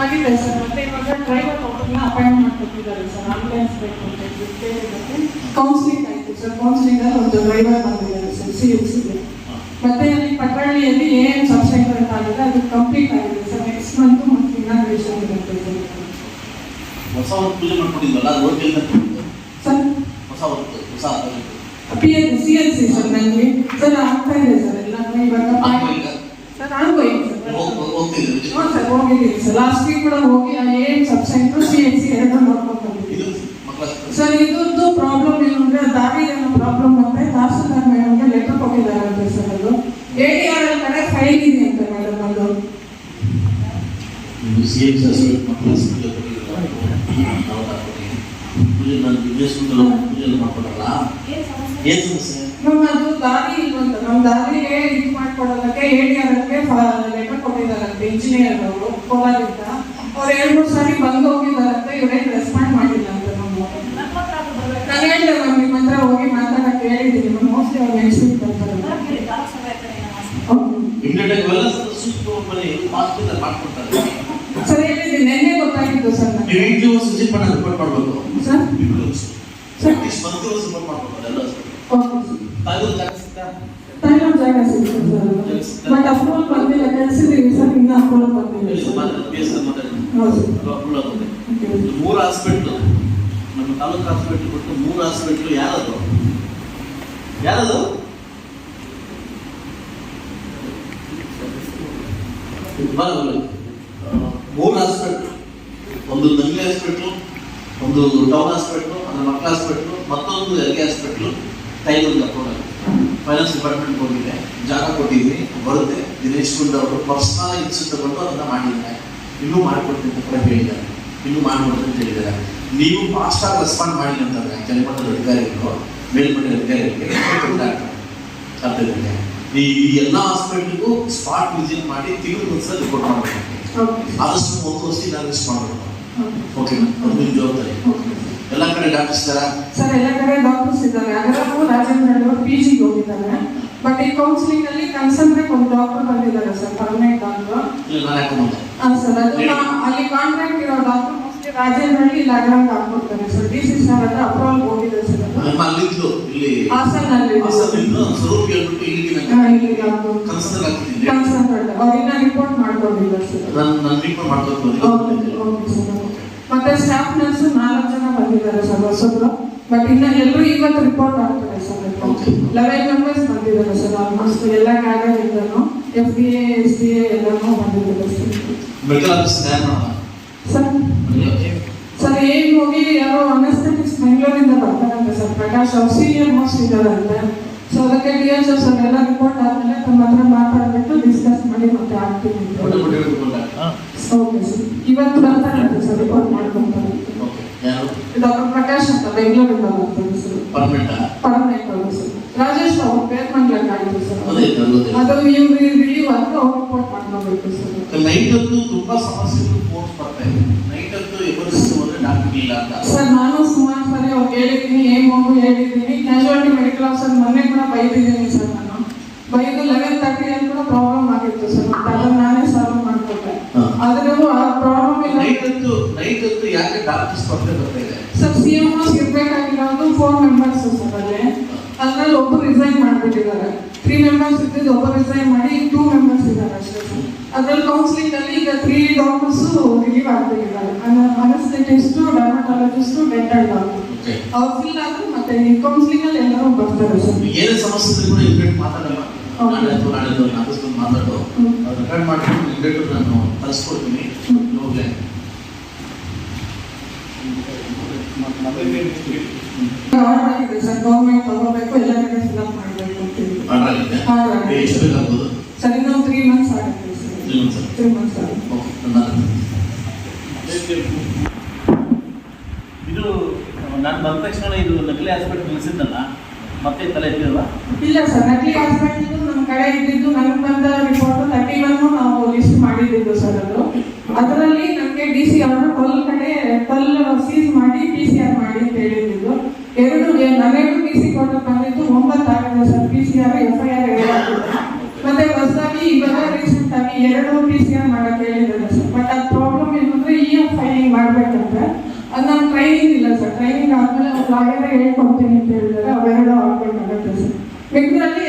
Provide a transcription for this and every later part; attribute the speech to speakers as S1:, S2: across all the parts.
S1: ಆಗಿದೆ ಸರ್. ಮತ್ತೆ ಇವಾಗ ಡ್ರೈವರ್ ಅವ್ರನ್ನ ಅಪಾಯಿಂಟ್ ಮಾಡ್ಕೊಟ್ಟಿದ್ದಾರೆ ಸರ್. ಆಂಬುಲೆನ್ಸ್ ಬೇಕು ಅಂತ ಹೇಳಿ ಕೇಳಿದ್ದಕ್ಕೆ ಕೌನ್ಸಿಲಿಂಗ್ ಆಯ್ತು ಸರ್. ಕೌನ್ಸಿಲಿಂಗ್ ಅಲ್ಲಿ ಒಂದು ಡ್ರೈವರ್ ಬಂದಿದ್ದಾರೆ ಸರ್ ಸಿ ಎಸ್ ಸಿಗೆ ಮತ್ತೆ ಅಲ್ಲಿ ಪಟ್ರಳ್ಳಿಯಲ್ಲಿ ಏನು ಸಬ್ಸೆಂಟರ್ ಆಗಿದೆ ಅದು ಕಂಪ್ಲೀಟ್ ಆಗಿದೆ ಸರ್. ನೆಕ್ಸ್ಟ್ ಮಂತ್ ಮತ್ತೆ ಇನಾಗ್ರೇಷನ್ ಇರುತ್ತೆ ಸರ್
S2: ಹೊಸ ಒಂದು ಪೂಜೆ ಮಾಡ್ಕೊಂಡಿದ್ವಲ್ಲ ಅದು
S1: ಸರ್?
S2: ಹೊಸ ಒಂದು ಹೊಸ
S1: P N C N C sir ನನಗೆ ಸರ್ ಆಗ್ತಾ ಇದೆ ಸರ್ ಎಲ್ಲ ಇವಾಗ ಸರ್ ಆಗೋಯ್ತು ಸರ್ ಸರ್ ಹೋಗಿದ್ದೀನಿ ಸರ್ ಲಾಸ್ಟ್ ವೀಕ್ ಕೂಡ ಹೋಗಿ ಏನು ಸಬ್ಸೆಂಟ್ರು ಸಿ ಎಲ್ ಸಿ ಎರಡು ನೋಡ್ಕೊಂಡು ಸರ್ ಇದೊಂದು ಪ್ರಾಬ್ಲಮ್ ಏನು ಅಂದ್ರೆ ದಾರಿ ಏನೋ ಪ್ರಾಬ್ಲಮ್ ಅಂದ್ರೆ ತಹಸೀಲ್ದಾರ್ ಮೇಡಮ್ಗೆ ಲೆಟರ್ ಕೊಟ್ಟಿದ್ದಾರಂತೆ ಸರ್ ಅದು. ಎ ಡಿ ಆರ್ ಕಡೆ ಫೈಲ್ ಇದೆ ಅಂತ ಮೇಡಮ್ ಅದು?
S2: ಸಿ
S1: ನಮ್ಮ ದಾರಿ ಇಲ್ವಂತ ನಮ್ಮ ದಾರಿಗೆ ಇದು ಮಾಡ್ಕೊಡೋದಕ್ಕೆ ಹೇಳಿ ಅದಕ್ಕೆ ಲೆಟರ್ ಕೊಟ್ಟಿದ್ದಾರಂತೆ ಇಂಜಿನಿಯರ್ ಅವರು ಕೋಲಾರಿಂದ ಅವ್ರು ಎರಡು ಮೂರು ಸಾರಿ ಬಂದು ಹೋಗಿದ್ದಾರಂತೆ ಇವ್ರೇನು ರೆಸ್ಪಾಂಡ್ ಮಾಡಿಲ್ಲ ಅಂತ ನಮ್ಮ ನಾನು ಹೇಳಿದೆ ಮ್ಯಾಮ್ ನಿಮ್ಮ ಹತ್ರ ಹೋಗಿ ಮಾತಾಡಕ್ಕೆ ಹೇಳಿದ್ದೀನಿ ಮ್ಯಾಮ್ ಮೋಸ್ಟ್ಲಿ ಅವ್ರು ನೆನ್ಸಿಗೆ ಬರ್ತಾರೆ. ಸರ್ ಹೇಳಿದ್ದೀನಿ ನಿನ್ನೆ ಗೊತ್ತಾಗಿತ್ತು sir sir? Sir? Sir
S2: sir sir sir
S1: time sir ಇನ್ನೂ ಅಪ್ರೂವಲ್ ಬಂದಿಲ್ಲ
S2: ಮೂರು ಹಾಸ್ಪಿಟ್ಲು ನಮ್ಮ ತಾಲೂಕು ಹಾಸ್ಪಿಟ್ಲ್ ಕೊಟ್ಟು ಮೂರು ಹಾಸ್ಪಿಟ್ಲು ಯಾರದು? ಯಾರದು? ಮೂರು ಹಾಸ್ಪಿಟ್ಲು ಒಂದು ದಂಗೆ ಹಾಸ್ಪಿಟ್ಲು ಒಂದು ಟೌನ್ ಹಾಸ್ಪಿಟ್ಲು ಅಂದ್ರೆ ಮಕ್ಕಳ ಹಾಸ್ಪಿಟ್ಲು ಮತ್ತೊಂದು ಎಲ್ಗೆ ಹಾಸ್ಪಿಟ್ಲು ಟೈಗರ್ ಅಪ್ರೂವಲ್ ಫೈನಾನ್ಸ್ ಡಿಪಾರ್ಟ್ಮೆಂಟ್ ಹೋಗಿದೆ. ಜಾಗ ಕೊಟ್ಟಿದ್ದೀನಿ ಬರುತ್ತೆ. ದಿನೇಶ್ ಗುಂಡ್ ಅವರು ಪರ್ಸನಲ್ ಇನ್ಸು ತಗೊಂಡು ಅದನ್ನ ಮಾಡಿದ್ದಾರೆ. ಇನ್ನೂ ಮಾಡ್ಕೊಡ್ತೀನಿ ಅಂತ ಕೂಡ ಹೇಳಿದ್ದಾರೆ. ಇನ್ನೂ ಮಾಡ್ಕೊಡ್ತೀನಿ ಅಂತ ಹೇಳಿದ್ದಾರೆ. ನೀವು ಫಾಸ್ಟ್ ಆಗಿ ರೆಸ್ಪಾಂಡ್ ಮಾಡಿ ಅಂತಂದ್ರೆ ಕೆಲಮಟ್ಟದ ಅಧಿಕಾರಿಗಳು ಮೇಲ್ಮಟ್ಟದ ಅಧಿಕಾರಿಗಳಿಗೆ ಅರ್ಥದಲ್ಲಿ ಈ ಈ ಎಲ್ಲ ಹಾಸ್ಪಿಟ್ಲಿಗೂ ಸ್ಪಾಟ್ ವಿಸಿಟ್ ಮಾಡಿ ತಿಂಗಳು ಒಂದ್ಸಲ ರಿಪೋರ್ಟ್ ಮಾಡಬೇಕು. ಆದಷ್ಟು ಒಂದು ವರ್ಷ ಮಿಸ್ ಮಾಡಬೇಕು.
S1: ಓಕೆ
S2: ಓಕೆ ಅದು ನಿಮ್ಮ ಜವಾಬ್ದಾರಿ. ಎಲ್ಲ ಕಡೆ ಡಾಕ್ಟರ್ಸ್
S1: ಸರ್ ಎಲ್ಲ ಕಡೆ ಡಾಕ್ಟರ್ಸ್ ಇದ್ದಾರೆ. ಅದರಲ್ಲೂ ರಾಜೇಂದ್ರ ಪಿ ಜಿಗೆ ಹೋಗಿದ್ದಾರೆ. ಬಟ್ ಈ ಕೌನ್ಸಿಲಿಂಗ್ ಅಲ್ಲಿ ಕನ್ಸಂಟ್ರೇಟ್ ಒಂದು ಡಾಕ್ಟರ್ ಬಂದಿದ್ದಾರೆ ಸರ್ ಪರ್ಮನೆಂಟ್ ಡಾಕ್ಟರ್ ಸರ್ ಅದು ಅಲ್ಲಿ ಕಾಂಟ್ರಾಕ್ಟ್ ಇರೋ ಡಾಕ್ಟರ್ ಮೋಸ್ಟ್ಲಿ ರಾಜೇಂದ್ರಹಳ್ಳಿ ಇಲ್ಲಿ ಅಗ್ರಂಗ್ ಹಾಕ್ಕೊಡ್ತಾರೆ ಸರ್. ಡಿ ಸಿ ಸರ್ ಹತ್ರ ಅಪ್ರೂವಲ್ ಹೋಗಿದೆ ಸರ್
S2: ಅಲ್ಲಿದ್ದು ಇಲ್ಲಿ
S1: ಹಾಸನಲ್ಲಿ
S2: ಸ್ವರೂಪ್ ಹೇಳ್ಬಿಟ್ಟು ಇಲ್ಲಿಗೆ ಆಗ್ತಿದ್ದೀನಿ
S1: ಕನ್ಸಂಟ್ರೇಟ್ ಅವ್ರಿನ್ನ ರಿಪೋರ್ಟ್ ಮಾಡ್ಕೊಂಡಿದ್ದಾರೆ ಸರ್.
S2: ನಾನು ರಿಪೋರ್ಟ್ ಮಾಡ್ಕೊಂಡು
S1: ಓಕೆ, ಓಕೆ ಸರ್. ಮತ್ತೆ ಸ್ಟಾಫ್ ನರ್ಸ್ ನಾಲ್ಕು ಜನ ಬಂದಿದ್ದಾರೆ ಸರ್ ಹೊಸಬ್ರು. ಬಟ್ ಇನ್ನ ಎಲ್ಲರೂ ಇವತ್ತು ರಿಪೋರ್ಟ್ ಆಗ್ತಾರೆ ಸರ್. ಲೆವೆನ್ ಮೆಂಬರ್ಸ್ ಬಂದಿದ್ದಾರೆ ಸರ್ ಆಲ್ಮೋಸ್ಟ್ ಎಲ್ಲ ಕಾರ್ಯದಿಂದನು F D A S D A ಎಲ್ಲನೂ ಬಂದಿದ್ದಾರೆ ಸರ್ ಸರ್ ಸರ್ ಏನ್ ಹೋಗಿ ಯಾರೋ ಅನಸ್ಥೆಟಿಕ್ಸ್ ಬೆಂಗಳೂರಿಂದ ಬರ್ತಾರಂತೆ ಸರ್ ಪ್ರಕಾಶ್ ಅವ್ರು ಸೀನಿಯರ್ ಮೋಸ್ಟ್ ಇದ್ದಾರಂತೆ ಸೊ ಅದಕ್ಕೆ ಡಿ ಎಸ್ ಎಸ್ ಎಲ್ಲ ರಿಪೋರ್ಟ್ ಆದ್ಮೇಲೆ ತಮ್ಮ ಹತ್ರ ಮಾತಾಡ್ಬಿಟ್ಟು ಡಿಸ್ಕಸ್ ಮಾಡಿ ಮತ್ತೆ ಆಗ್ತೀನಿ ಅಂತ.
S2: ದೊಡ್ಡ ದೊಡ್ಡ ರಿಪೋರ್ಟ್
S1: ಓಕೆ ಸರ್ ಇವತ್ತು ಬರ್ತಾರಂತೆ ಸರ್ ರಿಪೋರ್ಟ್ ಮಾಡ್ಕೊಂತಾರೆ
S2: ಓಕೆ ಯಾರು?
S1: ಡಾಕ್ಟರ್ ಪ್ರಕಾಶ್ ಅಂತ ಬೆಂಗಳೂರಿಂದ ಬರ್ತಾರೆ ಸರ್
S2: ಪರ್ಮನೆಂಟ್
S1: ಪರ್ಮನೆಂಟ್ ಅವರು ಸರ್ ರಾಜೇಶ್ ಅವರು ಪೇರ್ ಮಾಡ್ಲಿಕ್ಕಾಗಿತ್ತು ಸರ್
S2: ಅದೇ ಅದೇ
S1: ಅದು ಇವ್ರು ರಿಲೀವ್ ಆದ್ರೆ ಅವ್ರು ರಿಪೋರ್ಟ್ ಮಾಡ್ಕೋಬೇಕು ಸರ್
S2: ನೈಟ್ ಹೊತ್ತು ತುಂಬಾ ಸಮಸ್ಯೆಗಳು ಫೋನ್ಸ್ ಬರ್ತಾ ಇದೆ. ನೈಟ್ ಹೊತ್ತು ಎಮರ್ಜೆನ್ಸಿ ಹೋದ್ರೆ ಡಾಕ್ಟರ್ ಇಲ್ಲ ಅಂತ.
S1: ಸರ್ ನಾನು ಸುಮಾರು ಸರಿ ಅವ್ರಿಗೆ ಹೇಳಿದ್ದೀನಿ ಏನು ಮಗು ಹೇಳಿದ್ದೀನಿ ಕ್ಯಾಶುಯಾಲಿಟಿ ಮೆಡಿಕಲ್ ಆಫೀಸರ್ ಮೊನ್ನೆ ಕೂಡ ಬೈದಿದ್ದೀನಿ ಸರ್ ನಾನು. ಬೈದು ಲೆವೆನ್ ತರ್ಟಿ ಅಲ್ಲಿ ಕೂಡ ಪ್ರಾಬ್ಲಮ್ ಆಗಿತ್ತು ಸರ್. ಅದನ್ನ ನಾನೇ ಸಾಲ್ವ್ ಮಾಡ್ಕೊಟ್ಟೆ. ಆದ್ರೂ ಆ ಪ್ರಾಬ್ಲಮ್ ಇಲ್ಲ.
S2: ನೈಟ್ ಹೊತ್ತು ನೈಟ್ ಹೊತ್ತು ಯಾಕೆ ಡಾಕ್ಟರ್ ಸ್ಪರ್ಧೆ ಬರ್ತಾ ಇದೆ?
S1: ಸರ್ ಸಿ ಎಂ ಇರ್ಬೇಕಾಗಿರೋದು ಫೋರ್ ಮೆಂಬರ್ಸ್ ಸರ್ ಅಲ್ಲಿ. ಅದರಲ್ಲಿ ಒಬ್ಬರು ರಿಸೈನ್ ಮಾಡ್ಬಿಟ್ಟಿದ್ದಾರೆ. ತ್ರೀ ಮೆಂಬರ್ಸ್ ಇದ್ದಿದ್ದು ಒಬ್ಬರು ರಿಸೈನ್ ಮಾಡಿ ಟೂ ಮೆಂಬರ್ಸ್ ಇದ್ದಾರೆ ಅಷ್ಟೇ ಸರ್. ಅದ್ರಲ್ಲಿ ಕೌನ್ಸಿಲಿಂಗ್ ಅಲ್ಲಿ ಈಗ three doctors relieve ಆಗ್ಬಿಟ್ಟಿದ್ದಾರೆ anaesthetist dermatologist dental doctor
S2: okay
S1: ಅವ್ರು ಫಿಲ್ ಆದ್ರೆ ಮತ್ತೆ ಈ ಕೌನ್ಸಿಲಿಂಗ್ ಅಲ್ಲಿ ಎಲ್ಲರೂ ಬರ್ತಾರೆ. ಸರ್
S2: ಏನೇ ಸಮಸ್ಯೆ ಇದ್ರೂ ಕೂಡ ಇಮ್ಮಿಡಿಯೇಟ್ ಮಾತಾಡಲ್ಲ.
S1: Okay.
S2: ನಾಳೆ ಅಥವಾ ನಾಳೆ ನಾಲ್ಕು ಮಾತಾಡು
S1: ಹ್ಮ್.
S2: ಅದು ರೆಕಾರ್ಡ್ ಮಾಡ್ಕೊಂಡು ಇಮ್ಮಿಡಿಯೇಟ್ ನಾನು ಕಳಿಸ್ಕೊಡ್ತೀನಿ.
S1: ಹ್ಮ್.
S2: ಹೋಗ್ಲೇ
S1: ಆರ್ಡರ್ ಆಗಿದೆ ಸರ್ ಗೌರ್ಮೆಂಟ್ ತಗೋಬೇಕು ಎಲ್ಲ ಕಡೆ ಫಿಲ್ ಅಪ್ ಮಾಡಬೇಕು ಅಂತ ಹೇಳಿ.
S2: ಆಡಾಗಿದೆ
S1: ಆರ್ಡರ್
S2: ಎಷ್ಟು ಬೇಕಾಗ್ಬೋದು
S1: ಸರ್ ಇನ್ನೊಂದು ತ್ರೀ
S3: ಇದು, ನಾನು ಬಂದ ತಕ್ಷಣ ಇದು ನಕಲಿ ಹಾಸ್ಪಿಟಲ್ ನಿಲ್ಲಿಸಿದ್ದಲ್ಲ ಮತ್ತೆ ತಲೆ ಎತ್ತಿರಲ್ಲ
S1: ಇಲ್ಲ ಸರ್, ನಕಲಿ ಹಾಸ್ಪಿಟಲ್ ನಮ್ಮ ಕಡೆ ಇದ್ದಿದ್ದು ನಮ್ಗೆ ಬಂದ ರಿಪೋರ್ಟ್ ತರ್ಟಿ ಒನ್ ನಾವು ಲಿಸ್ಟ್ ಮಾಡಿದ್ದು ಸರ್ ಅದು. ಅದರಲ್ಲಿ ನಮಗೆ ಡಿ ಸಿ ಅವರು ಪಲ್ ಕಡೆ ಟ್ವೆಲ್ ಸೀಸ್ ಮಾಡಿ ಪಿ ಸಿ ಆರ್ ಮಾಡಿ ಅಂತ ಹೇಳಿದ್ದು ಎರಡು ನನಗೂ ಪಿ ಸಿ ಕೊಟ್ಟು ಬಂದಿದ್ದು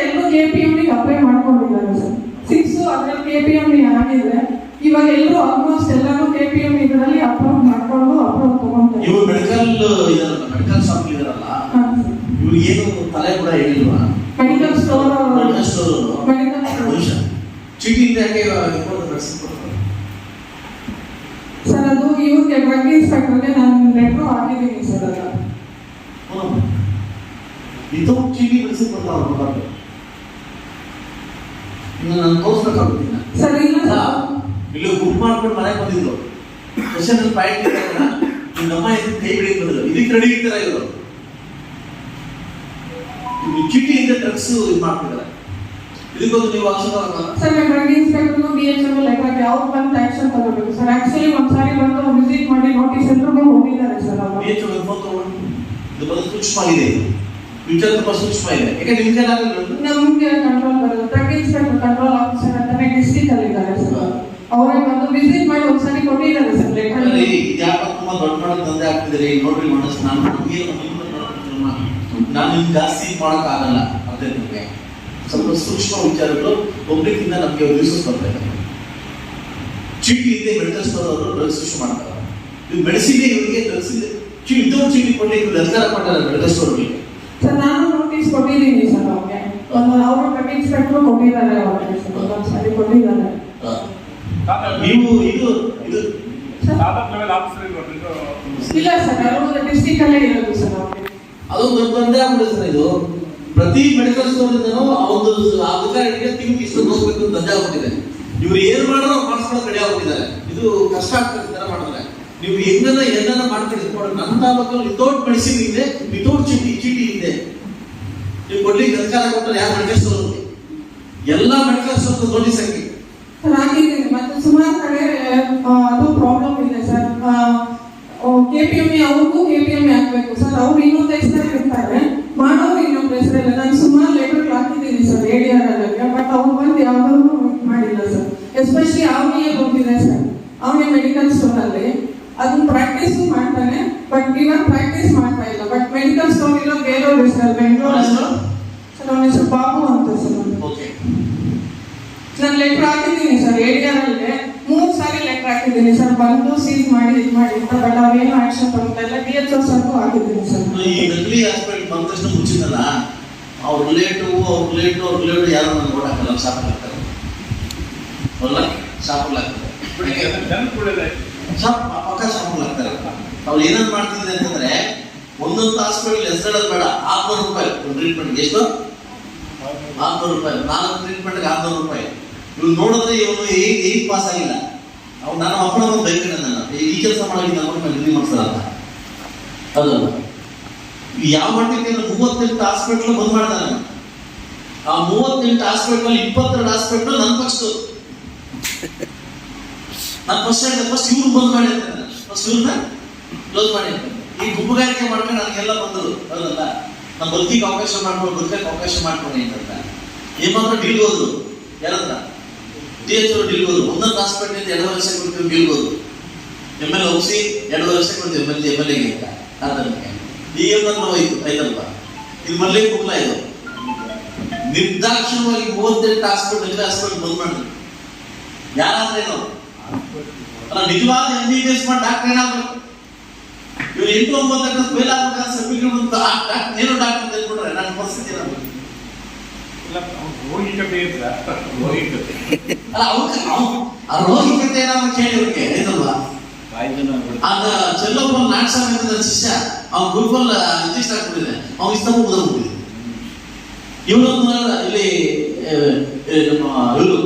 S1: ಎಲ್ಲರೂ ಕೆ ಪಿ ಎಂ ಅಪ್ಲೈ ಮಾಡ್ಕೊಂಡಿದ್ದಾರೆ ಸರ್. ಸಿಕ್ಸ್ ಅದ್ರಲ್ಲಿ ಕೆ ಪಿ ಎಂ ಡಿ ಆಗಿದೆ. ಇವಾಗ ಎಲ್ಲರೂ ಆಲ್ಮೋಸ್ಟ್ ಎಲ್ಲರೂ ಕೆ ಪಿ ಎಂ ಇದರಲ್ಲಿ ಅಪ್ರೂವ್ ಮಾಡ್ಕೊಂಡು ಅಪ್ರೂವ್ ತಗೊಂತಾರೆ
S2: ಇವರು ಮೆಡಿಕಲ್ ಮೆಡಿಕಲ್ ಶಾಪ್ ಇದಾರಲ್ಲ ಏನು ತಲೆ ಕೂಡ ಹೇಳಿಲ್ವಾ?
S1: Medical store
S2: medical store
S1: medical sir ಅದು ಇವ್ರಿಗೆ ಡ್ರಗ್ ಇನ್ಸ್ಪೆಕ್ಟರ್ಗೆ ನಾನು ಲೆಟರ್ ಹಾಕಿದ್ದೀನಿ ಸರ್ ಅದು
S2: ಇದು ಚೀಟಿ ಬೆಳೆಸಿ ಬರ್ತಾವ್ರು ಇನ್ನು ನಾನು ತೋರಿಸ್ಬೇಕಾಗುತ್ತಿಲ್ಲ
S1: ಸರ್ ಇಲ್ಲ.
S2: ಇಲ್ಲಿ ಗುಂಪು ಮಾಡ್ಕೊಂಡು ಮನೆಗೆ ಬಂದಿದ್ರು. ಕ್ವಶನ್ ಪಾಯಿಂಟ್ ನಮ್ಮ ಎದ್ದು ಕೈ ಬಿಡಿ ಬಂದ್ರು ಇದಕ್ಕೆ ರೆಡಿ ಇರ್ತಾರ ಇವರು? ಚೀಟಿಯಿಂದ ಡ್ರಗ್ಸ್ ಇದು ಮಾಡ್ತಿದ್ದಾರೆ. ಇದಕ್ಕೊಂದು ನೀವು ಅವಶ್ಯಕ
S1: ಸರ್ ಡ್ರಗ್ ಇನ್ಸ್ಪೆಕ್ಟರ್ನು ಬಿ ಎಚ್ ಎಂ ಲೆಟ್ರಾಗಿ ಅವ್ರು ಬಂದು ಆಕ್ಷನ್ ತಗೋಬೇಕು. ಸರ್ ಆಕ್ಚುಲಿ ಒಂದ್ಸಾರಿ ಬಂದು ವಿಸಿಟ್ ಮಾಡಿ ನೋಟಿಸ್ ಎಲ್ರಿಗೂ ಹೋಗಿದ್ದಾರೆ ಸರ್
S2: ಬಿ ಫೋನ್ ತಗೊಂಡು. ಇದು ಬಂದು ಸೂಕ್ಷ್ಮ ಇದು ವಿಚಾರ ತುಂಬಾ ಸೂಕ್ಷ್ಮ ಇದೆ ಯಾಕೆ ನಿಮ್ಗೆ ಏನಾಗಲ್ಲ
S1: ನಮ್ಗೆ ಕಂಟ್ರೋಲ್ ಬರೋದು ಕಂಟ್ರೋಲ್ ಆಫೀಸರ್ ಅಂತಾನೆ ಡಿಸ್ಟ್ರಿಕ್ಟ್ ಅಲ್ಲಿ ಇದ್ದಾರೆ ಸರ್. ಅವರೇ ಬಂದು ವಿಸಿಟ್ ಮಾಡಿ ಒಂದ್ಸರಿ ಕೊಟ್ಟಿದ್ದಾರೆ ಸರ್ ಲೆಟರ್
S2: ಅಲ್ರಿ ತುಂಬಾ ದೊಡ್ಡ ಮಾಡೋದು ತಂದೆ ಆಗ್ತಿದ್ರಿ ನೋಡ್ರಿ ಮನಸ್ಸು ನಾನು ನಾನು ನಿಮ್ಗೆ ಜಾಸ್ತಿ ಮಾಡಕ್ ಆಗಲ್ಲ ನಿಮ್ಗೆ. ಸ್ವಲ್ಪ ಸೂಕ್ಷ್ಮ ವಿಚಾರಗಳು ಒಬ್ರಿಗಿಂತ ನಮಗೆ ರಿಸೋರ್ಸ್ ಬರ್ತಾರೆ ಚೀಟಿ ಇದೆ ಮೆಡಿಕಲ್ ಸ್ಟೋರ್ ಅವರು ಇಶ್ಯೂ ಮಾಡ್ತಾರೆ. ಇದು ಮೆಡಿಸಿನ್ ಇವರಿಗೆ ಡ್ರಗ್ಸ್ ಚೀಟಿ ಇದ್ದವ್ರು ಚೀಟಿ ಇವ್ರು ಮಾಡ್ತಾರೆ ಮೆಡಿಕಲ್
S1: ಸರ್ ನಾನು ನೋಟಿಸ್ ಕೊಟ್ಟಿದ್ದೀನಿ ಸರ್ ಅವ್ರಿಗೆ ಒಂದು ಅವರು ಇನ್ಸ್ಪೆಕ್ಟರ್ ಕೊಟ್ಟಿದ್ದಾರೆ ಅವ್ರಿಗೆ ಸರ್ ಕೊಟ್ಟಿದ್ದಾರೆ.
S2: ನೀವು ಇದು ಇದು
S1: ಇಲ್ಲ ಸರ್ ಅವರು ಡಿಸ್ಟ್ರಿಕ್ಟ್ ಅಲ್ಲೇ ಇರೋದು ಸರ್ ಅವ್ರಿಗೆ
S2: ಅದು ದೊಡ್ಡ ದಂಧೆ ಆಗ್ಬಿಡುತ್ತೆ ಸರ್ ಇದು. ಪ್ರತಿ ಮೆಡಿಕಲ್ ಸ್ಟೋರ್ ಇಂದನೂ ಆ ಒಂದು ಅಧಿಕಾರಿಗೆ ತಿಂಗಳಿಗೆ ಇಷ್ಟು ನೋಡ್ಬೇಕು ಅಂತ ದಂಧೆ ಆಗ್ಬಿಟ್ಟಿದೆ. ಇವ್ರು ಏನ್ ಮಾಡೋ ಮಾಡಿಸ್ಕೊಳ್ಳೋಕೆ ಕಡೆ ಆಗ್ಬಿಟ್ಟಿದ್ದಾರೆ. ಇದು ಕಷ್ಟ ಆಗ್ತದೆ ತರ ಮಾಡಿದ್ರೆ. ನೀವು ಹೆಂಗನ್ನ ಏನನ್ನ ಮಾಡ್ಕೊಳ್ಳಿ ನನ್ನ ತಾಲೂಕಲ್ಲಿ ವಿತೌಟ್ ಮೆಡಿಸಿನ್ ಇದೆ ವಿತೌಟ್ ಚೀಟಿ ಚೀಟಿ ಇದೆ. ನೀವು ಕೊಡ್ಲಿಕ್ಕೆ ಅಧಿಕಾರ ಕೊಟ್ಟರೆ ಯಾರು ಮೆಡಿಕಲ್ ಸ್ಟೋರ್ ಎಲ್ಲ ಮೆಡಿಕಲ್ ಸ್ಟೋರ್ ಸಂಖ್ಯೆ.
S1: ಸರ್ ಹಾಕಿದ್ದೀನಿ ಮತ್ತೆ ಸುಮಾರು ಕಡೆ ಅದು ಪ್ರಾಬ್ಲಮ್ ಇದೆ ಸರ್. ಕೆ ಪಿ ಎಂ ಅವ್ರಿಗೂ ಕೆ ಪಿ ಎಂ ಹಾಕ್ಬೇಕು ಸರ್, ಅವ್ರು ಇನ್ನೊಂದು ಹೆಸರಲ್ಲಿ ಇರ್ತಾರೆ ಮಾಡೋರು ಇನ್ನೊಂದು ಹೆಸರಲ್ಲ ನಾನು ಸುಮಾರು ಲೆಟರ್ ಹಾಕಿದ್ದೀನಿ ಸರ್ ಎ ಡಿ ಆರ್ ಅಲ್ಲಿ. ಬಟ್ ಅವ್ರು ಬಂದು ಯಾವ್ದಾದ್ರು ಮಾಡಿಲ್ಲ ಸರ್. ಎಸ್ಪೆಷಲಿ ಅವನಿಗೆ ಗೊತ್ತಿದೆ ಸರ್. ಅವನೇ ಮೆಡಿಕಲ್ ಸ್ಟೋರ್ ಅಲ್ಲಿ ಅದು ಪ್ರಾಕ್ಟೀಸ್ ಮಾಡ್ತಾನೆ, ಬಟ್ ಇವಾಗ ಪ್ರಾಕ್ಟೀಸ್ ಮಾಡ್ತಾ ಇಲ್ಲ. ಬಟ್ ಮೆಡಿಕಲ್ ಸ್ಟೋರ್ ಇರೋ ಬೇರೆ ಬೆಂಗಳೂರಲ್ಲಿ ಸರ್ ಅವನ ಹೆಸರು ಬಾಬು ಅಂತ ಸರ್ ಅವ್ನು.
S2: ಓಕೆ
S1: ನಾನು ಲೆಟರ್ ಹಾಕಿದ್ದೀನಿ ಸರ್ ಏರಿಯಾದಲ್ಲಿ ಮೂರು ಸಾರಿ ಲೆಟರ್ ಹಾಕಿದ್ದೀನಿ ಸರ್, ಬಂದು ಸೀಸ್ ಮಾಡಿ, ಇದು ಮಾಡಿ ಅಂತ ಬಟ್ ಅವೇನು ಆಕ್ಷನ್ ತಗೊಂತ ಇಲ್ಲ ಡಿ ಎಚ್ ಸರ್ಗೂ ಹಾಕಿದ್ದೀನಿ ಸರ್.
S2: ಈ ನಕಲಿ ಬಂದ ತಕ್ಷಣ ಮುಚ್ಚಿದಲ್ಲ ಅವ್ರ ರಿಲೇಟಿವ್ ಅವ್ರ ರಿಲೇಟಿವ್ ಅವ್ರ ರಿಲೇಟಿವ್ ಯಾರು ನನಗೆ ಓಡಾಕಲ್ಲ ಶಾಪ್ ಹಾಕ್ತಾರೆ ಅಲ್ಲ ಶಾಪ್ ಹಾಕ್ತಾರೆ ಶಾಪ್ ಪಕ್ಕ ಶಾಪ್ ಹಾಕ್ತಾರೆ ಅವ್ರು ಏನೇನು ಮಾಡ್ತಿದ್ದಾರೆ ಅಂತಂದ್ರೆ, ಒಂದೊಂದು ಹಾಸ್ಪಿಟಲ್ ಹೆಸರೇಳೋದು ಬೇಡ, ಆರ್ನೂರು ರೂಪಾಯಿ. ಒಂದು ಟ್ರೀಟ್ಮೆಂಟ್ಗೆ ಎಷ್ಟು? ಆರ್ನೂರು ರೂಪಾಯಿ. ನಾಲ್ಕು ಟ್ರೀಟ್ಮೆಂಟ್ಗೆ ಆರ್ನೂರು ರೂಪಾಯಿ. ಇವ್ರು ನೋಡಿದ್ರೆ ಇವನು ಏಗ್ ಪಾಸ್ ಆಗಿಲ್ಲ. ಅವ್ನು ನಾನು ಅಪ್ಪನ ಒಂದು ಬೈಕ್ ನನ್ನ ಈ ಕೆಲಸ ಮಾಡೋಕೆ ನಮ್ಮ ಡಿಗ್ರಿ ಮಾಡ್ಸಲ್ಲ ಅಂತ. ಅದಲ್ಲ. ಯಾವ ಮಟ್ಟಿಗೆ ಮೂವತ್ತೆಂಟು ಹಾಸ್ಪಿಟ್ಲ್ ಬಂದ್ ಮಾಡ್ತಾನೆ ಆ ಮೂವತ್ತೆಂಟು ಹಾಸ್ಪಿಟ್ಲ್ ಇಪ್ಪತ್ತೆರಡು ಹಾಸ್ಪಿಟ್ಲ್ ನನ್ನ ಪಕ್ಷ ನಾನು ಫಸ್ಟ್ ಹೇಳಿದೆ ಫಸ್ಟ್ ಇವ್ರು ಬಂದ್ ಮಾಡಿ ಫಸ್ಟ್ ಇವ್ರನ್ನ ಕ್ಲೋಸ್ ಮಾಡಿ ಅಂತ ಈ ಗುಂಪುಗಾರಿಕೆ ಮಾಡ್ಕೊಂಡು ನನಗೆಲ್ಲ ಬಂದರು ಅದಲ್ಲ ನಮ್ಮ ಬದುಕಿಗೆ ಅವಕಾಶ ಮಾಡ್ಕೊಂಡು ಬದುಕಕ್ಕೆ ಅವಕಾಶ ಮಾಡ್ಕೊಂಡು ಅಂತ. ಏನ್ ಮಾತ್ರ ಡೀಲ್ ಹೋದ್ರು ಯಾರಂತ ಎಚ್ ಡೀಲ್ ಹೋದ್ರು ಒಂದೊಂದು ಹಾಸ್ಪಿಟಲ್ ಎರಡು ವರ್ಷ ಕೊಡ್ತೀವಿ ನಿಲ್ಬೋದು ಎಂ ಎಲ್ ಒಪ್ಸಿ, ಎರಡು ವರ್ಷ ಕೊಡ್ತೀವಿ ಎಂ ಎಲ್ ಎಂ ಎಲ್ ಎಗೆ ಅಂತ. ಅದಕ್ಕೆ ಈ ಏನಾದ್ರು ಹೋಯ್ತು. ಆಯ್ತಲ್ಪ ಇದು ಮಲ್ಲೆ ಕುಗ್ಲ ಇದು. ನಿರ್ದಾಕ್ಷಿಣ್ಯವಾಗಿ ಮೂವತ್ತೆಂಟು ಹಾಸ್ಪಿಟಲ್ ಎಲ್ಲ ಹಾಸ್ಪಿಟಲ್ ಬಂದ್ ಮಾಡಿದ್ರು. ಯಾರಾದ್ರೇನು. ನಿಜವಾದ ಎಂ ಬಿ ಬಿ ಎಸ್ ಮಾಡಿ ಡಾಕ್ಟರ್ ಏನಾಗ್ಬೇಕು? ಇವ್ರು ಎಂಟು ಒಂಬತ್ತು ಫೇಲ್ ಆಗ್ಬೇಕಾದ್ರೆ ಸರ್ಟಿಫಿಕೇಟ್ ಬಂತು. ಆ ಡಾಕ್ಟರ್ ಏನು ಡಾಕ್ಟರ್ ತೆಗೆದ್ಬಿಟ್ರೆ ಪರಿಸ್ಥಿತಿ ಏನಾಗ್ಬೇಕು
S4: ಇಲ್ಲ ರೋಗಿಕತೆ ಇದ್ರ ರೋಗಿಕತೆ
S2: ಅಲ್ಲ ಅವ್ಕೆ ಆ ರೋಗಿಕತೆ ಏನಾದ್ರು ಕೇಳಿ ಅವ್ರಿಗೆ ಆಯ್ತಲ್ವಾ
S3: ಕಾಯ್ದೆನ
S2: ಆಗ ಚೆಲ್ಲಪ್ಪ ಅಂತ ನನ್ನ ಶಿಷ್ಯ ಅವ್ನ ಗುರುಕುಲ್ ರಿಜಿಸ್ಟರ್ ಆಗ್ಬಿಟ್ಟಿದೆ ಅವ್ನ ಇಷ್ಟ ಮುಗಿದೋಗ್ಬಿಟ್ಟಿದೆ ಇವನೊಂದು ಇಲ್ಲಿ ನಮ್ಮ ಇವರು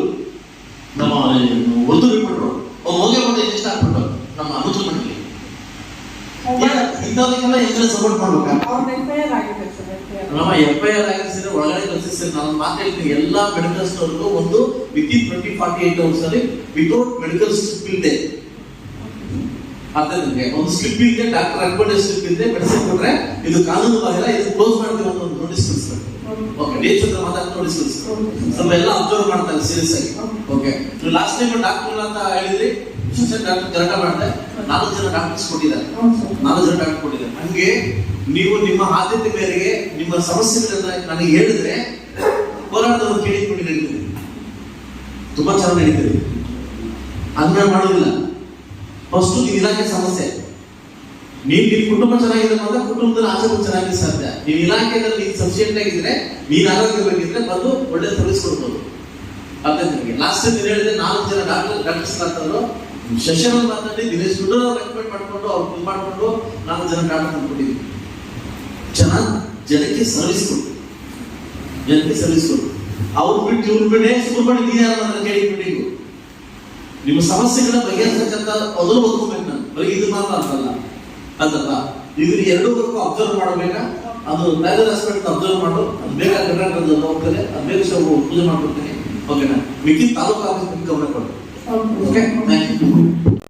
S2: ನಮ್ಮ ಉರ್ದು ಬಿಟ್ಬಿಟ್ರು ಅವ್ನು ಹೋಗಿ ಬಂದು ರಿಜಿಸ್ಟರ್ ಆಗ್ಬಿಟ್ಟು ನಮ್ಮ ಮುಖ್ಯಮಂತ್ರಿ ಇಂಥವ್ರಿಗೆಲ್ಲ ಹೆಂಗ್ ಸಪೋರ್ಟ್ ಮಾಡ್ಬೇಕಾ? ನಮ್ಮ ಎಫ್ ಐ ಆರ್ ಆಗಿಸಿದ್ರೆ ಒಳಗಡೆ ಕಳಿಸಿದ್ರೆ ನಾನು ಮಾತು ಹೇಳ್ತೀನಿ ಎಲ್ಲಾ ಮೆಡಿಕಲ್ ಸ್ಟೋರ್ಗೂ ಒಂದು within twenty forty eight hours ಅಲ್ಲಿ ವಿತೌಟ್ ಮೆಡಿಕಲ್ ಸ್ಲಿಪ್ ಇದೆ. ಅದಕ್ಕೆ ಒಂದು ಸ್ಲಿಪ್ ಇದೆ ಡಾಕ್ಟರ್ ರೆಕಮೆಂಡ್ ಸ್ಲಿಪ್ ಇದೆ ಮೆಡಿಸಿನ್ ಕೊಟ್ರೆ ಇದು ಕಾನೂನು ಬಾಹಿರ ಇದು ಕ್ಲೋಸ್ ಮಾಡ್ತೀವಿ ಅಂತ ಒಂದು ನೋಟಿಸ್ ಕಳಿಸ್ತಾರೆ ಓಕೆ ಡೇಟ್ಸ್ ಹತ್ರ ಮಾತಾಡಿ ನೋಟಿಸ್ ಕಳಿಸ್ತಾರೆ ಸ್ವಲ್ಪ ಎಲ್ಲ ಅಬ್ಸರ್ವ್ ಮಾಡ್ತಾರೆ ಸೀರಿಯಸ್ ಆಗಿ. ಓಕೆ ಲಾಸ್ಟ್ ಟೈಮ್ ಡಾಕ್ಟರ್ ಅಂತ ಹೇಳಿದ್ರಿ ಡಾಕ್ಟರ್ ಕರೆಕ್ಟ್ ಮಾಡಿದೆ ನಾಲ್ಕು ಜನ ಡಾಕ್ಟರ್ಸ್ ಕೊಟ್ಟಿದ್ದಾರೆ. ನಾಲ್ಕು ಜನ ಡಾಕ್ಟರ್ ಕೊಟ್ಟಿದ್ದಾರೆ. ಹಂಗೆ ನೀವು ನಿಮ್ಮ ಆದ್ಯತೆ ಮೇರೆಗೆ ನಿಮ್ಮ ಸಮಸ್ಯೆಗಳನ್ನ ನನಗೆ ಹೇಳಿದ್ರೆ ಹೋರಾಟದ ಕೇಳಿಕೊಂಡು ನಡೀತೀನಿ ತುಂಬಾ ಚೆನ್ನಾಗಿ ನಡೀತಿದೆ. ಅದನ್ನ ಮಾಡೋದಿಲ್ಲ. ಫಸ್ಟ್ ನೀವು ಇಲಾಖೆ ಸಮಸ್ಯೆ. ನೀವು ನಿಮ್ಮ ಕುಟುಂಬ ಚೆನ್ನಾಗಿದೆ ಅಂದ್ರೆ ಕುಟುಂಬದಲ್ಲಿ ಆಚರಣೆ ಚೆನ್ನಾಗಿ ಸಾಧ್ಯ. ನೀವು ಇಲಾಖೆಯಲ್ಲಿ ನೀವು ಸಫಿಷಿಯಂಟ್ ಆಗಿದ್ರೆ, ನೀನ್ ಬೇಕಿದ್ರೆ ಬಂದು ಒಳ್ಳೆ ಸರ್ವಿಸ್ ಕೊಡ್ಬೋದು. ಅರ್ಥ ಲಾಸ್ಟ್ ಟೈಮ್ ನೀನು ಹೇಳಿದ್ರೆ ನಾಲ್ಕು ಜನ ಡಾಕ್ಟರ್ ಡಾಕ್ಟರ್ಸ್ ಮಾತಾಡೋರು. ಶಶಿಯವ್ರು ಮಾತಾಡಿ ದಿನೇಶ್ ರೆಕಮೆಂಡ್ ಮಾಡ್ಕೊಂಡು ಅವ್ರು ಮಾಡಿಕೊಂಡು ನಾಲ್ಕು ಜನ ಡಾಕ್ಟರ್ ತಂದ್ಕೊಟ್ಟಿದ್ವಿ ಚೆನ್ನಾಗಿ ಜನಕ್ಕೆ ಸರ್ವಿಸ್ ಕೊಡು ಜನಕ್ಕೆ ಸರ್ವಿಸ್ ಕೊಡು ಅವ್ರು ಬಿಟ್ಟು ಇವ್ರು ಬಿಡೆ ಸುಬ್ರಹ್ಮಣ್ಯ ಅಂತ ಕೇಳಿ ಮೀಟಿಂಗು ನಿಮ್ಮ ಸಮಸ್ಯೆಗಳ ಬಗೆಹರಿಸಕ್ಕಂತ ಮೊದಲು ಓದ್ಕೋಬೇಕು ನಾನು. ಬರೀ ಇದು ಮಾತ್ರ ಅಂತಲ್ಲ. ಅಂತಲ್ಲ? ಇದ್ರ ಎರಡೂ ವರ್ಗು ಅಬ್ಸರ್ವ್ ಮಾಡಬೇಕಾ? ಅದು ಮ್ಯಾಲರ್ ಆಸ್ಪೆಕ್ಟ್ ಅಬ್ಸರ್ವ್ ಮಾಡು. ಅದು ಬೇಗ ಕರ್ನಾಟಕದ ಹೋಗ್ತದೆ. ಅದು ಬೇಗ ಸ್ವಲ್ಪ ಪೂಜೆ ಮಾಡ್ಕೊಡ್ತೀನಿ. ಓಕೆನಾ ಮಿಕ್ಕಿ ತಾಲೂಕು ಆಫೀಸ್ ಗಮನ ಕೊಡು. Okay thank you